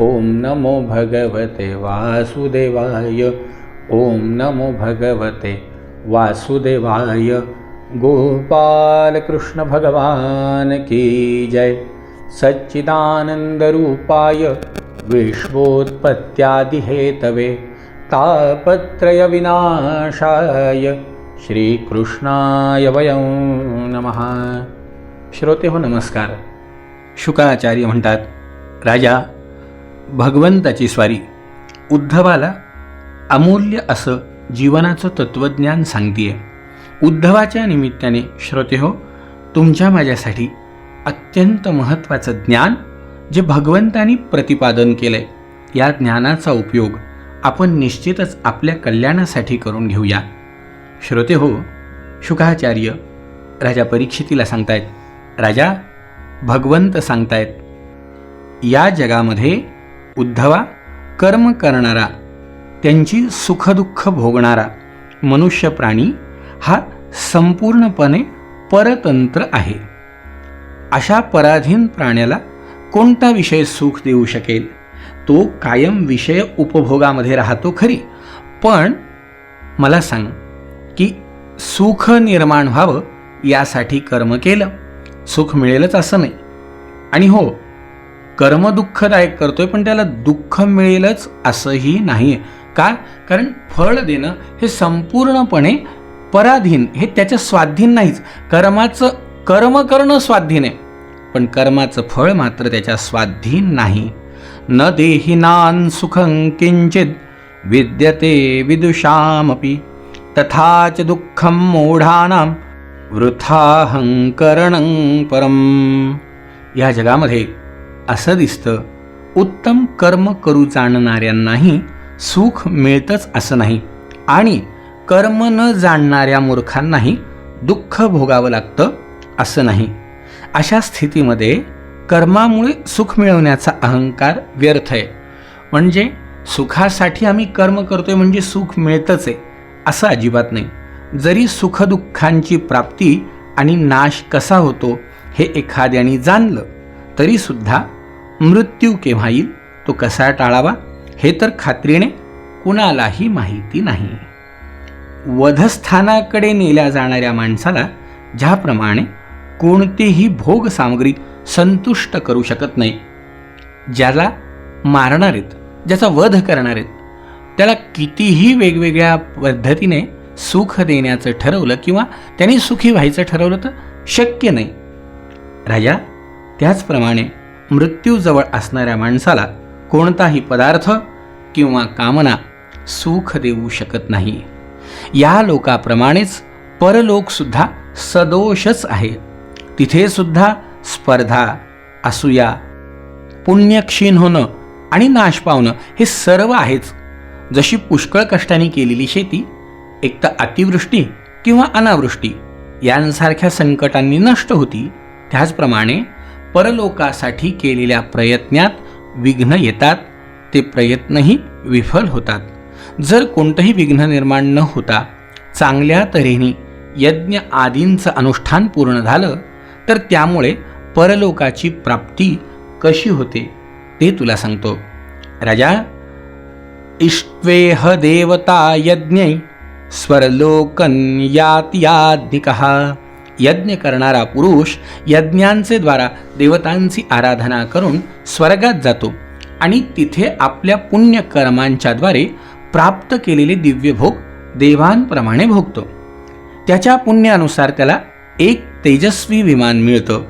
ओम नमो भगवते वासुदेवाय ओम नमो भगवते वासुदेवाय। गोपाल कृष्ण भगवान की जय। सच्चिदानन्दरूपाय विश्वोत्पत्त्यादिहेतवे तापत्रयविनाशाय श्रीकृष्णाय वयं नमः। श्रोते हो नमस्कार। शुकाचार्य म्हणतात राजा भगवंताची स्वारी. उद्धवाला अमूल्य असं जीवनाचं तत्त्वज्ञान सांगतीये. उद्धवाच्या निमित्ताने श्रोते हो तुमच्या माझ्यासाठी अत्यंत महत्त्वाचं ज्ञान जे भगवंतानी प्रतिपादन केलं आहे या ज्ञानाचा उपयोग आपण निश्चितच आपल्या कल्याणासाठी करून घेऊया. श्रोते हो शुकाचार्य राजा परीक्षितीला सांगतायत राजा भगवंत सांगतायत या जगामध्ये उद्धवा कर्म करणारा त्यांची सुखदुःख भोगणारा मनुष्य प्राणी हा संपूर्णपणे परतंत्र आहे. अशा पराधीन प्राण्याला कोणता विषय सुख देऊ शकेल? तो कायम विषय उपभोगामध्ये राहतो खरी. पण मला सांग की सुख निर्माण व्हावं यासाठी कर्म केलं सुख मिळेलच असं नाही. आणि हो कर्म दुःखदायक करतोय पण त्याला दुःख मिळेलच असंही नाही का कारण फळ देणं हे संपूर्णपणे पराधीन हे त्याच्या स्वाधीन नाहीच. कर्माचं कर्म करणं स्वाधीन आहे पण कर्माचं फळ मात्र त्याच्या स्वाधीन नाही. न देहिनान सुखं किंचित विद्यते विदुषामपि तथाच दुःखं मूढानां वृथाहंकरणं परम. या जगामध्ये असं दिसतं उत्तम कर्म करू जाणणाऱ्यांनाही सुख मिळतंच असं नाही. आणि कर्म न जाणणाऱ्या मूर्खांनाही दुःख भोगावं लागतं असं नाही. अशा स्थितीमध्ये कर्मामुळे सुख मिळवण्याचा अहंकार व्यर्थ आहे. म्हणजे सुखासाठी आम्ही कर्म करतोय म्हणजे सुख मिळतंच आहे असं अजिबात नाही. जरी सुखदुःखांची प्राप्ती आणि नाश कसा होतो हे एखाद्याने जाणलं तरीसुद्धा मृत्यू केव्हा येईल तो कसा टाळावा हे तर खात्रीने कुणालाही माहिती नाही. वधस्थानाकडे नेल्या जाणाऱ्या माणसाला ज्याप्रमाणे कोणतीही भोग सामग्री संतुष्ट करू शकत नाही ज्याला मारणार आहेत ज्याचा वध करणार आहेत त्याला कितीही वेगवेगळ्या पद्धतीने सुख देण्याचं ठरवलं किंवा त्यांनी सुखी व्हायचं ठरवलं तर शक्य नाही. राजा त्याचप्रमाणे मृत्यूजवळ असणाऱ्या माणसाला कोणताही पदार्थ किंवा कामना सुख देऊ शकत नाही. या लोकाप्रमाणेच परलोकसुद्धा सदोषच आहे. तिथेसुद्धा स्पर्धा असूया पुण्यक्षीण होणं आणि नाश पावणं हे सर्व आहेच. जशी पुष्कळ कष्टाने केलेली शेती एक तर अतिवृष्टी किंवा अनावृष्टी यांसारख्या संकटांनी नष्ट होती त्याचप्रमाणे परलोकासाठी केलेल्या प्रयत्नात विघ्न येतात. ते प्रयत्नही विफल होतात. जर कोणतंही विघ्न निर्माण न होता चांगल्या तऱ्हेने यज्ञ आदींचं अनुष्ठान पूर्ण झालं तर त्यामुळे परलोकाची प्राप्ती कशी होते ते तुला सांगतो. राजा इष्ट्वेह देवता यज्ञै स्वरलोकन यात्याधिकः यज्ञ करणारा पुरुष यज्ञांचे द्वारा देवतांची आराधना करून स्वर्गात जातो आणि तिथे आपल्या पुण्यकर्मांच्याद्वारे प्राप्त केलेले दिव्य भोग देवांप्रमाणे भोगतो. त्याच्या पुण्यानुसार त्याला एक तेजस्वी विमान मिळतं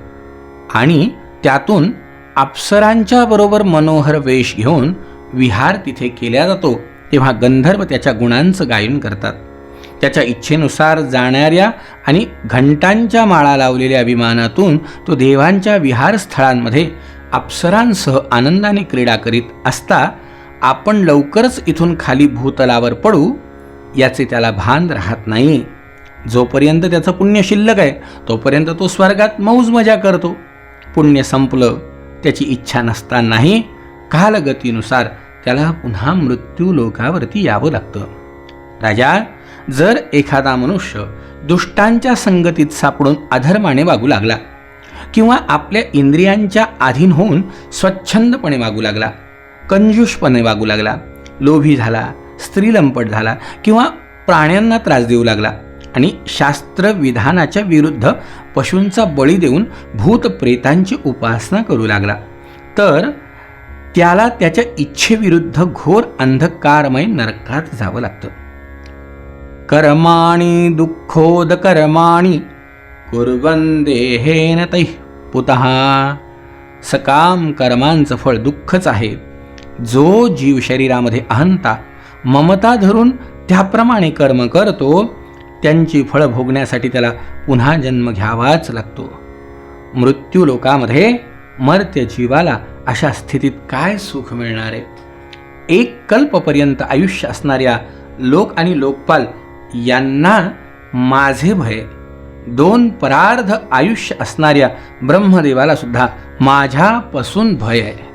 आणि त्यातून अप्सरांच्या बरोबर मनोहर वेश घेऊन विहार तिथे केला जातो. तेव्हा गंधर्व त्याच्या गुणांचं गायन करतात. त्याच्या इच्छेनुसार जाणाऱ्या आणि घंटांच्या माळा लावलेल्या विमानातून तो देवांच्या विहारस्थळांमध्ये अप्सरांसह आनंदाने क्रीडा करीत असता आपण लवकरच इथून खाली भूतलावर पडू याचे त्याला भान राहत नाही. जोपर्यंत त्याचं पुण्य शिल्लक आहे तोपर्यंत तो स्वर्गात मौज मजा करतो. पुण्य संपलं त्याची इच्छा नसतानाही कालगतीनुसार त्याला पुन्हा मृत्यू लोकावरती यावं लागतं. राजा जर एखादा मनुष्य दुष्टांच्या संगतीत सापडून अधर्माने वागू लागला किंवा आपल्या इंद्रियांच्या अधीन होऊन स्वच्छंदपणे वागू लागला कंजूषपणे वागू लागला लोभी झाला स्त्रीलंपट झाला किंवा प्राण्यांना त्रास देऊ लागला आणि शास्त्रविधानाच्या विरुद्ध पशूंचा बळी देऊन भूतप्रेतांची उपासना करू लागला तर त्याला त्याच्या इच्छेविरुद्ध घोर अंधकारमय नरकात जावं लागतं. कर्माणि दुःखोदकर्माणि कुर्वन्देहेन तैः पुतः। सकाम कर्मांचं फळ दुःखच आहे. जो जीव शरीरामध्ये अहंता ममता धरून त्याप्रमाणे कर्म करतो त्यांची फळं भोगण्यासाठी त्याला पुन्हा जन्म घ्यावाच लागतो. मृत्यू लोकामध्ये मर्त्य जीवाला अशा स्थितीत काय सुख मिळणार आहे? एक कल्पपर्यंत आयुष्य असणाऱ्या लोक आणि लोकपाल यांना माझे भय. दोन परार्ध आयुष्य असणाऱ्या ब्रह्मदेवाला सुद्धा माझ्यापासून भय आहे.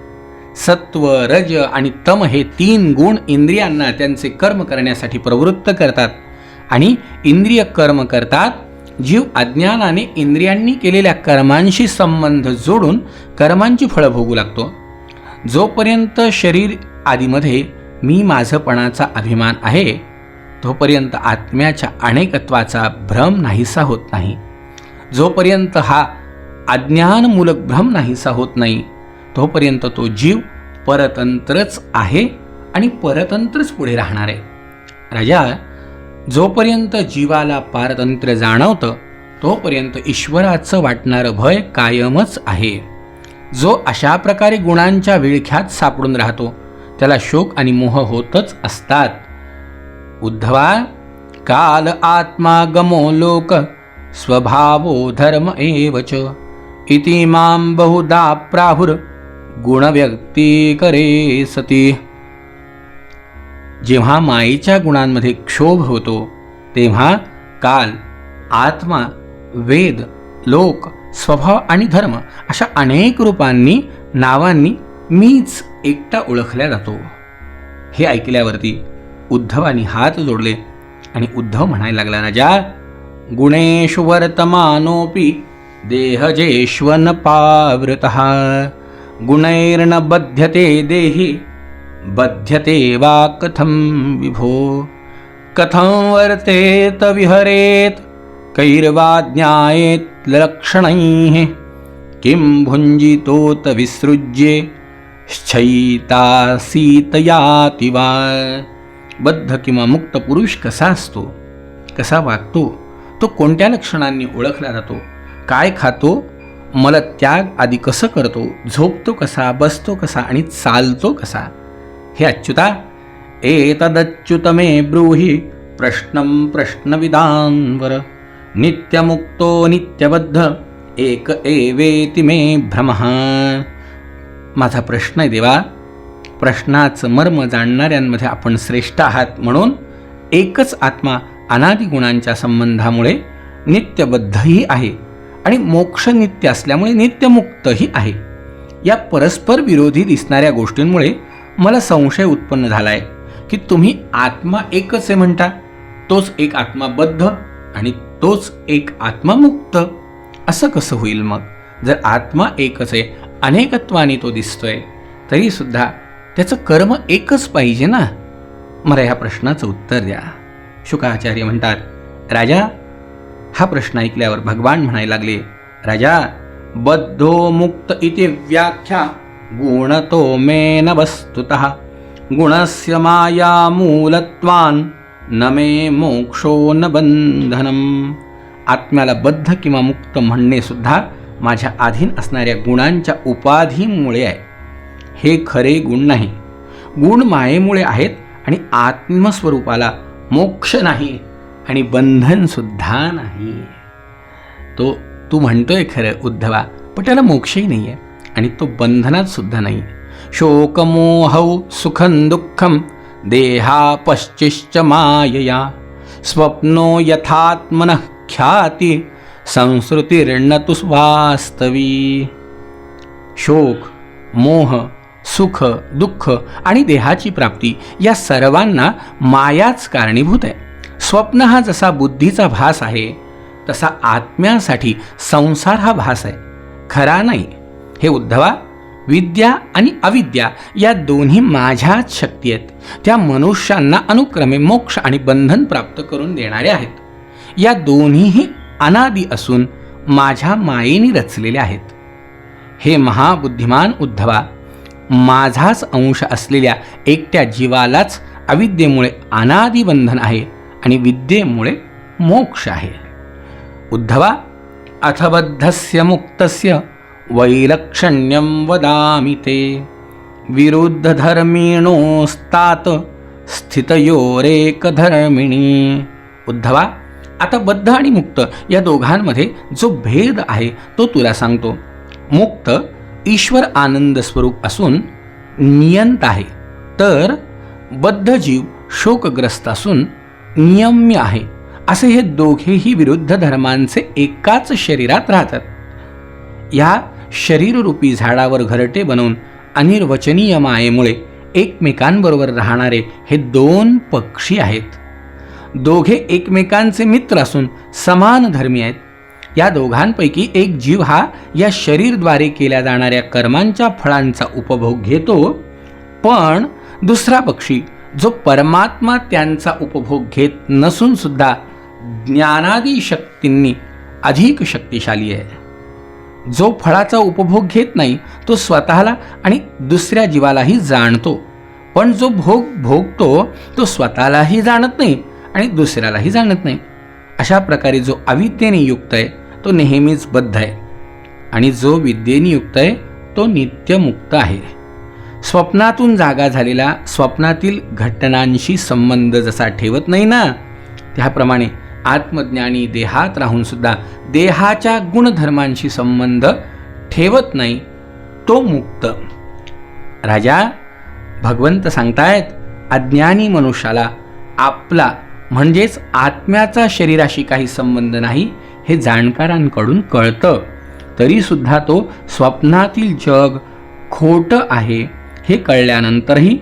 सत्व रज आणि तम हे तीन गुण इंद्रियांना त्यांचे कर्म करण्यासाठी प्रवृत्त करतात आणि इंद्रिय कर्म करतात जीव अज्ञानाने इंद्रियांनी केलेल्या कर्मांशी संबंध जोडून कर्मांची फळं भोगू लागतो. जोपर्यंत शरीर आदीमध्ये मी माझंपणाचा अभिमान आहे तोपर्यंत आत्म्याच्या अनेकत्वाचा भ्रम नाहीसा होत नाही जोपर्यंत हा अज्ञानमूलक भ्रम नाहीसा होत नाही तोपर्यंत तो जीव परतंत्रच आहे आणि परतंत्रच पुढे राहणार आहे. राजा जोपर्यंत जीवाला पारतंत्र जाणवतं तोपर्यंत ईश्वराचं वाटणारं भय कायमच आहे. जो अशा प्रकारे गुणांच्या विळख्यात सापडून राहतो त्याला शोक आणि मोह होतच असतात. उद्धवा काल आत्मा गमो लोक स्वभावो धर्म एवच इति मां बहुधा प्राहुर गुणव्यक्ती करे सती। जेव्हा मायेच्या गुणांमध्ये क्षोभ होतो तेव्हा काल आत्मा वेद लोक स्वभाव आणि धर्म अशा अनेक रूपांनी नावांनी मीच एकटा ओळखल्या जातो। हे ऐकल्यावरती उद्धवानी हात जोडले. आणि उद्धव म्हणायला लागला राजा गुणेषु वर्तमानोपी देहजेश्वन पावृत। गुणैर्न बध्यते देहि बध्यते वा कथं विभो? कथं वर्तेत विहरेत्? कैर्वा ज्ञायेत् लक्षणैः? किं भुञ्जितोत विसृज्ये? शयितासीतयाति वा? बद्ध किंवा मुक्त पुरुष कसा असतो? कसा वागतो? तो कोणत्या लक्षणांनी ओळखला जातो काय खातो? मलत्याग आदी कसं करतो? झोपतो कसा? बसतो कसा? आणि चालतो कसा? हे अच्युता एतदच्युत मे ब्रूहि प्रश्नं प्रश्नविदांवर नित्यमुक्तो नित्यबद्ध एक एवेति मे भ्रम। माझा प्रश्न आहे देवा प्रश्नाचं मर्म जाणणाऱ्यांमध्ये आपण श्रेष्ठ आहात म्हणून एकच आत्मा अनादी गुणांच्या संबंधामुळे नित्यबद्धही आहे आणि मोक्ष नित्य असल्यामुळे नित्यमुक्तही आहे. या परस्पर विरोधी दिसणाऱ्या गोष्टींमुळे मला संशय उत्पन्न झाला आहे की तुम्ही आत्मा एकच आहे म्हणता. तोच एक आत्माबद्ध आणि तोच एक आत्मामुक्त असं कसं होईल मग? जर आत्मा एकच आहे अनेकत्वाने तो दिसतोय तरीसुद्धा त्याचं कर्म एकच पाहिजे ना? मला ह्या प्रश्नाचं उत्तर द्या. शुकाचार्य म्हणतात राजा हा प्रश्न ऐकल्यावर भगवान म्हणायला लागले राजा बद्धो मुक्त इति व्याख्या गुणतो मेन न वस्तुत गुणस्य माया मूलत्वान न मे मोक्षो न बंधनम आत्म्याला बद्ध किंवा मुक्त म्हणणे सुद्धा माझ्या अधीन असणाऱ्या गुणांच्या उपाधीमुळे आहे. हे खरे गुण नाही. गुण मायेमुळे आहेत आणि आत्मस्वरूपाला मोक्ष नाही आणि बंधनसुद्धा नाही. तो तू म्हणतोय खरं उद्धवा पण त्याला मोक्षही नाही आहे आणि तो बंधनात सुद्धा नाही. शोकमोहौ सुखं दुःखम दुःखं देहापश्चिश्च मायया स्वप्नो यथात्मन ख्याती संस्कृतीर्न तु वास्तवी शोक मोह सुख दुःख आणि देहाची प्राप्ती या सर्वांना मायाच कारणीभूत आहे. स्वप्न हा जसा बुद्धीचा भास आहे तसा आत्म्यासाठी संसार हा भास आहे. खरा नाही. हे उद्धवा विद्या आणि अविद्या या दोन्ही माझ्याच शक्ती आहेत. त्या मनुष्यांना अनुक्रमे मोक्ष आणि बंधन प्राप्त करून देणाऱ्या आहेत. या दोन्हीही अनादी असून माझ्या मायेने रचलेल्या आहेत. हे महाबुद्धिमान उद्धवा माझाच अंश असलेल्या एकट्या जीवालाच अविद्येमुळे अनादी बंधन आहे आणि विद्येमुळे मोक्ष आहे. उद्धवा अथबद्धस्य मुक्तस्य वैलक्षण्यं वदामि ते। विरुद्धधर्मिणोस्तात स्थितयोरेकधर्मिणी। उद्धवा आता बद्ध आणि मुक्त या दोघांमध्ये जो भेद आहे तो तुला सांगतो. मुक्त ईश्वर आनंद स्वरूप असून नियंत आहे. तर बद्ध जीव शोकग्रस्त असून नियम्य आहे. असे हे दोघेही विरुद्ध धर्मांचे एकाच शरीरात राहतात. या शरीररूपी झाडावर घरटे बनवून अनिर्वचनीय मायेमुळे एकमेकांबरोबर राहणारे हे दोन पक्षी आहेत. दोघे एकमेकांचे मित्र असून समान धर्मी आहेत. या दोघांपैकी एक जीव हा या शरीरद्वारे केल्या जाणाऱ्या कर्मांच्या फळांचा उपभोग घेतो. पण दुसरा पक्षी जो परमात्मा त्यांचा उपभोग घेत नसून सुद्धा ज्ञानादी शक्तींनी अधिक शक्तिशाली आहे. जो फळाचा उपभोग घेत नाही तो स्वतःला आणि दुसऱ्या जीवालाही जाणतो. पण जो भोग भोगतो तो स्वतःलाही जाणत नाही आणि दुसऱ्यालाही जाणत नाही. अशा प्रकारे जो अविद्येने युक्त आहे तो नेहमीच बद्ध आहे. आणि जो विद्येने युक्त आहे तो नित्यमुक्त आहे. स्वप्नातून जागा झालेला स्वप्नातील घटनांशी संबंध जसा ठेवत नाही ना त्याप्रमाणे आत्मज्ञानी देहात राहून सुद्धा देहाच्या गुणधर्मांशी संबंध ठेवत नाही तो मुक्त. राजा भगवंत सांगतायत अज्ञानी मनुष्याला आपला म्हणजेच आत्म्याचा शरीराशी काही संबंध नाही हे जाणकारांकडून कळतं. तरीसुद्धा तो स्वप्नातील जग खोटं आहे हे कळल्यानंतरही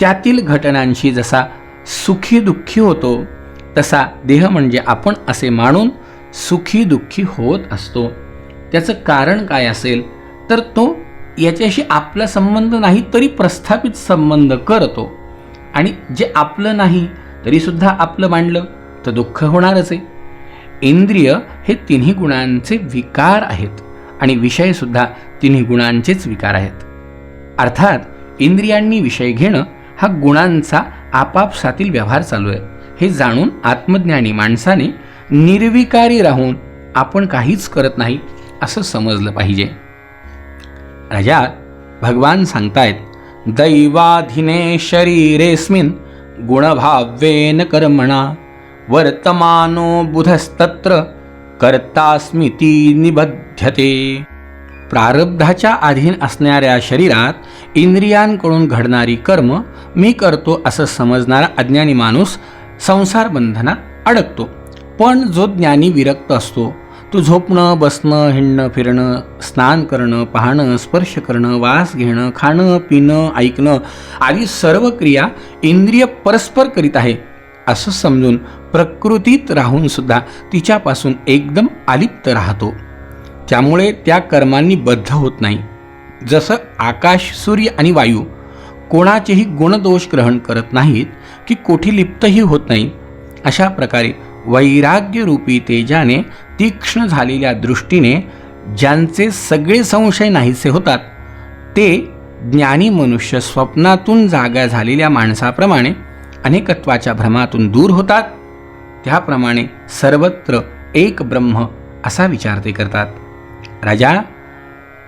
त्यातील घटनांशी जसा सुखी दुःखी होतो तसा देह म्हणजे आपण असे मानून सुखी दुःखी होत असतो. त्याचं कारण काय असेल तर तो याच्याशी आपला संबंध नाही तरी प्रस्थापित संबंध करतो. आणि जे आपलं नाही तरीसुद्धा आपलं मांडलं तर दुःख होणारच आहे. इंद्रिय हे तिन्ही गुणांचे विकार आहेत आणि विषयसुद्धा तिन्ही गुणांचेच विकार आहेत. अर्थात इंद्रियांनी विषय घेणं हा गुणांचा आपापसातील व्यवहार चालू आहे. हे जाणून आत्मज्ञानी माणसाने निर्विकारी राहून आपण काहीच करत नाही असं समजलं पाहिजे. राजा भगवान सांगतायत दैवाधिने शरीरेस्मिन गुणभाव्येन कर्मणा वर्तमानो बुधस्तत्र कर्तास्मिती निबध्यते. प्रारब्धाच्या अधीन असणाऱ्या शरीरात इंद्रियांकडून घडणारी कर्म मी करतो असं समजणारा अज्ञानी माणूस संसार बंधनात अडकतो. पण जो ज्ञानी विरक्त असतो तो झोपणं बसणं हिंडणं फिरणं स्नान करणं पाहणं स्पर्श करणं वास घेणं खाणं पिणं ऐकणं आदी सर्व क्रिया इंद्रिय परस्पर करीत आहे असं समजून प्रकृतीत राहून सुद्धा तिच्यापासून एकदम अलिप्त राहतो. त्यामुळे त्या कर्मांनी बद्ध होत नाही. जसं आकाश सूर्य आणि वायू कोणाचेही गुणदोष ग्रहण करत नाहीत की कोठी लिप्तही होत नाही. अशा प्रकारे वैराग्यरूपी तेजाने तीक्ष्ण झालेल्या दृष्टीने ज्यांचे सगळे संशय नाहीसे होतात ते ज्ञानी मनुष्य स्वप्नातून जागा झालेल्या माणसाप्रमाणे अनेकत्वाच्या भ्रमातून दूर होतात. त्याप्रमाणे सर्वत्र एक ब्रह्म असा विचार ते करतात. राजा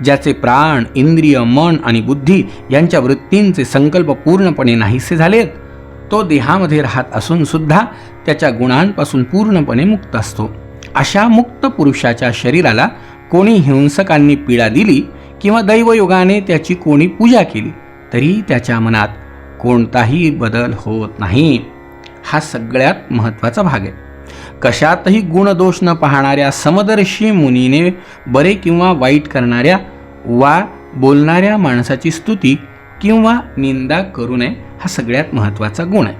ज्याचे प्राण इंद्रिय मन आणि बुद्धी यांच्या वृत्तींचे संकल्प पूर्णपणे नाहीसे झालेत तो देहामध्ये राहत असून सुद्धा त्याच्या गुणांपासून पूर्णपणे मुक्त असतो. अशा मुक्त पुरुषाच्या शरीराला कोणी हिंसकांनी पीडा दिली किंवा दैवयोगाने त्याची कोणी पूजा केली तरी त्याच्या मनात कोणताही बदल होत नाही. हा सगळ्यात महत्त्वाचा भाग आहे. कशातही गुणदोष न पाहणाऱ्या समदर्शी मुनीने बरे किंवा वाईट करणाऱ्या वा बोलणाऱ्या माणसाची स्तुती किंवा निंदा करू नये हा सगळ्यात महत्त्वाचा गुण आहे.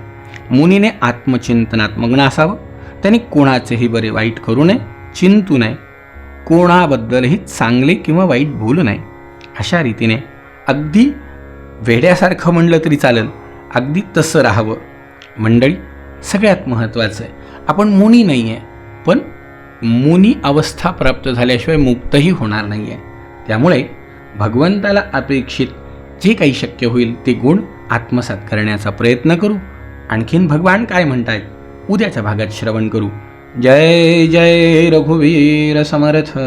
मुनीने आत्मचिंतनात मग्न असावं त्यांनी कोणाचेही बरे वाईट करू नये चिंतू नये. कोणाबद्दलही चांगले किंवा वाईट बोलू नये. अशा रीतीने अगदी वेड्यासारखं म्हणलं तरी चालेल. अगदी तसं राहावं. मंडळी सगळ्यात महत्त्वाचं आहे. आपण मुनी नाही आहे पण मुनी अवस्था प्राप्त झाल्याशिवाय मुक्तही होणार नाही आहे त्यामुळे भगवंताला अपेक्षित जे काही शक्य होईल ते गुण आत्मसात करण्याचा प्रयत्न करू. आणखीन भगवान काय म्हणतायत? उद्याच्या भागात श्रवण करू. जय जय रघुवीर समर्थ.